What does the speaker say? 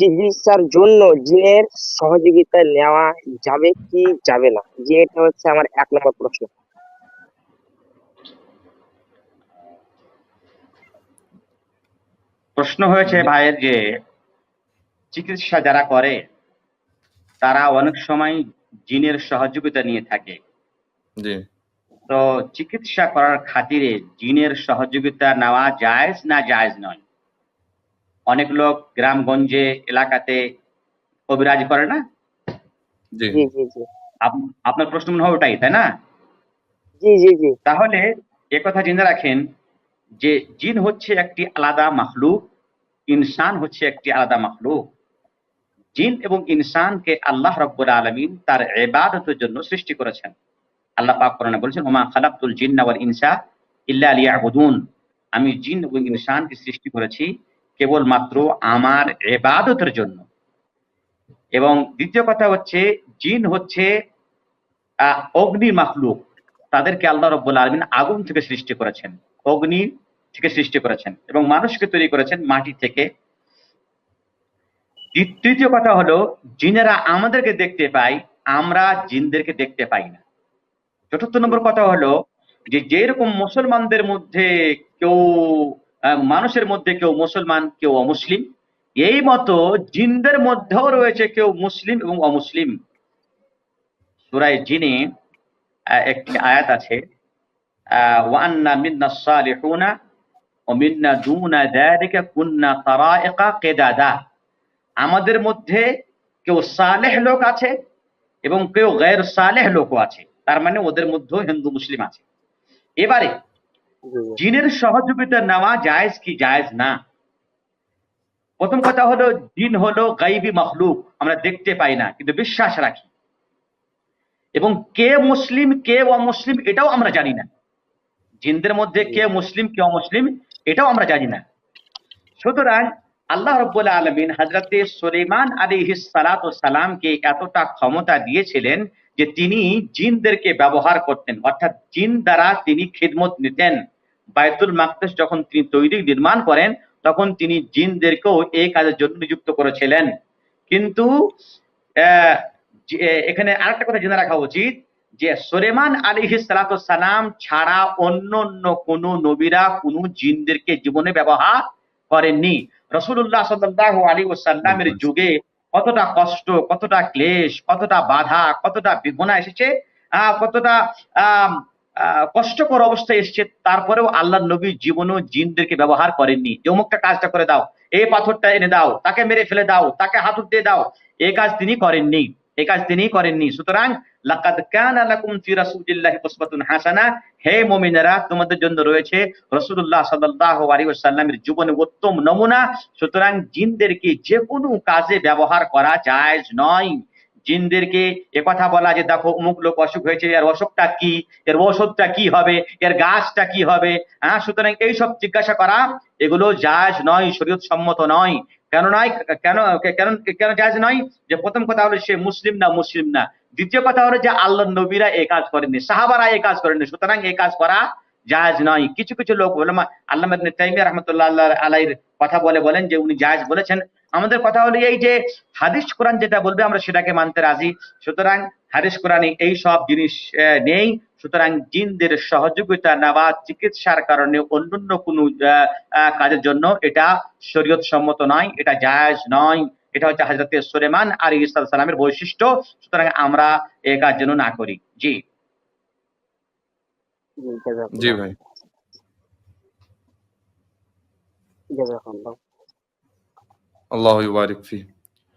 চিকিৎসার জন্য জিনের সহযোগিতা নেওয়া যাবে কি যাবে না? যে এটা হচ্ছে আমার এক নম্বর প্রশ্ন। প্রশ্ন হয়েছে ভাইয়ের যে চিকিৎসা যারা করে তারা অনেক সময় জিনের সহযোগিতা নিয়ে থাকে। তো চিকিৎসা করার খাতিরে জিনের সহযোগিতা নেওয়া জায়েজ না জায়েজ নয়? অনেক লোক গ্রামগঞ্জে এলাকাতে কবিরাজ করে না? জি। জি জি জি। আপ- আপনার প্রশ্ন মনে হয় ওটাই তাই না? জি জি জি। তাহলে একথা জেনে রাখেন যে জিন হচ্ছে একটি আলাদা মাখলুক ইনসান হচ্ছে একটি আলাদা মাখলুক। জিন এবং ইনসানকে আল্লাহ রব্বুল আলমিন তার এবাদতের জন্য সৃষ্টি করেছেন। আল্লাহ পাক কোরআনে বলেছেন ওমা খালাকুল জিন্না ওয়াল ইনসা ইল্লা লিয়াবুদুন। আমি জিন এবং ইনসানকে সৃষ্টি করেছি কেবলমাত্র আমার এবাদতের জন্য। এবং দ্বিতীয় কথা হচ্ছে, জিন হচ্ছে অগ্নি মাখলুক। তাদেরকে আল্লাহ রব্বুল আলমিন আগুন থেকে সৃষ্টি করেছেন। অগ্নি থেকে সৃষ্টি করেছেন এবং মানুষকে তৈরি করেছেন মাটি থেকে। তৃতীয় কথা হলো, জিনেরা আমাদেরকে দেখতে পাই আমরা জিনদেরকে দেখতে পাই না। চতুর্থ নম্বর কথা হলো যে, যেরকম মুসলমানদের মধ্যে কেউ মানুষের মধ্যে কেউ মুসলমান, কেউ অমুসলিম। এই মতো জিনদের মধ্যেও রয়েছে কেউ মুসলিম এবং অমুসলিম। সুরায় জিনে একটি আয়াত আছে ওয়ান্না মিন্না সালিহুনা ও মিন্না দুনা কুন্না তারাইকা কিদাদা। আমাদের মধ্যে কেউ সালেহ লোক আছে এবং কেউ গैर সালেহ লোকও আছে। তার মানে ওদের মধ্যেও হিন্দু, মুসলিম আছে। এবারে। জিনের সহযোগিতা নেওয়া জায়েজ কি জায়েজ না? প্রথম কথা হলো জিন হলো গাইবি মখলুক আমরা দেখতে পাই না কিন্তু বিশ্বাস রাখি। এবং কে মুসলিম কে অমুসলিম এটাও আমরা জানি না। জিনদের মধ্যে কে মুসলিম কে অমুসলিম এটাও আমরা জানি না। সুতরাং আল্লাহ রব্বুল আলমিন হজরতে সুলেমান আলী সালাত সালামকে এতটা ক্ষমতা দিয়েছিলেন যে তিনি জিনদেরকে ব্যবহার করতেন। অর্থাৎ জিন দ্বারা তিনি খিদমত নিতেন। বায়তুল মাকদেশ যখন তিনি তৈরি নির্মাণ করেন, তখন তিনি জিনদেরকেও এই কাজের জন্য নিযুক্ত করেছিলেন। কিন্তু এখানে আরেকটা কথা জেনে রাখা উচিত যে সোলেমান আলী সালাম ছাড়া অন্য অন্য কোনো নবীরা কোন জিনদেরকে জীবনে ব্যবহার করেননি। রসুল্লাহ সাল্লাহ আলী ওসাল্লামের যুগে কতটা কষ্ট কতটা ক্লেশ কতটা বাধা কতটা বিঘ্না এসেছে আহ, কতটা আহ আহ, কষ্টকর অবস্থায় এসছে তারপরেও আল্লাহ নবী জীবনও জিনদেরকে ব্যবহার করেননি। যে অমুকটা কাজটা করে দাও এই পাথরটা এনে দাও তাকে মেরে ফেলে দাও তাকে হাতুর দিয়ে দাও এ কাজ তিনি করেননি। এই কাজ তিনি করেননি। সুতরাং, লাকাদ কানা লাকুম ফি রাসূলিল্লাহি উসওয়াতুন হাসানা। হে মুমিনেরা, তোমাদের জন্য রয়েছে রাসূলুল্লাহ সাল্লাল্লাহু আলাইহি ওয়াসাল্লামের জীবনে উত্তম নমুনা। সুতরাং জিনদেরকে যে কোনো কাজে ব্যবহার করা জায়েজ নয়। জিনদেরকে কথা বলা যে, দেখো, অমুক লোক অসুখ হয়েছে, এর অসুখটা কি? এর ঔষধটা কি হবে? এর গাছটা কি হবে? হ্যাঁ সুতরাং এইসব জিজ্ঞাসা করা, এগুলো জায়েজ নয় শরীয়ত সম্মত নয়। কেন নয়? কেন কেন কেন জায়েজ নয়? যে, প্রথম কথা হলো সে মুসলিম না মুসলিম না। দ্বিতীয় কথা হলো যে, আল্লাহ নবীরা এই কাজ করেননি, সাহাবারা এই কাজ করেননি, সুতরাং এই কাজ করা জায়েজ নয়। কিছু কিছু লোক তাইমিয়া রাহমাতুল্লাহ কথা বলে বলেন যে, উনি জায়েজ বলেছেন। আমাদের কথা হলো এই যে হাদিস কোরআন যেটা বলবে আমরা সেটাকে মানতে রাজি। সুতরাং হাদিস কোরআনে এই সব জিনিস নেই। সুতরাং জিনদের সহযোগিতা নেওয়া চিকিৎসার কারণে অন্যান্য কোনো আহ, আহ, কাজের জন্য এটা শরীয়ত সম্মত নয় এটা জায়েজ নয়। এটা হচ্ছে হজরত সুলেমান আর ইসলাম সালামের বৈশিষ্ট্য। সুতরাং আমরা এ কাজ যেন না করি। জি। জি ভাই। জাযাকাল্লাহ। আল্লাহ ইবারিক ফি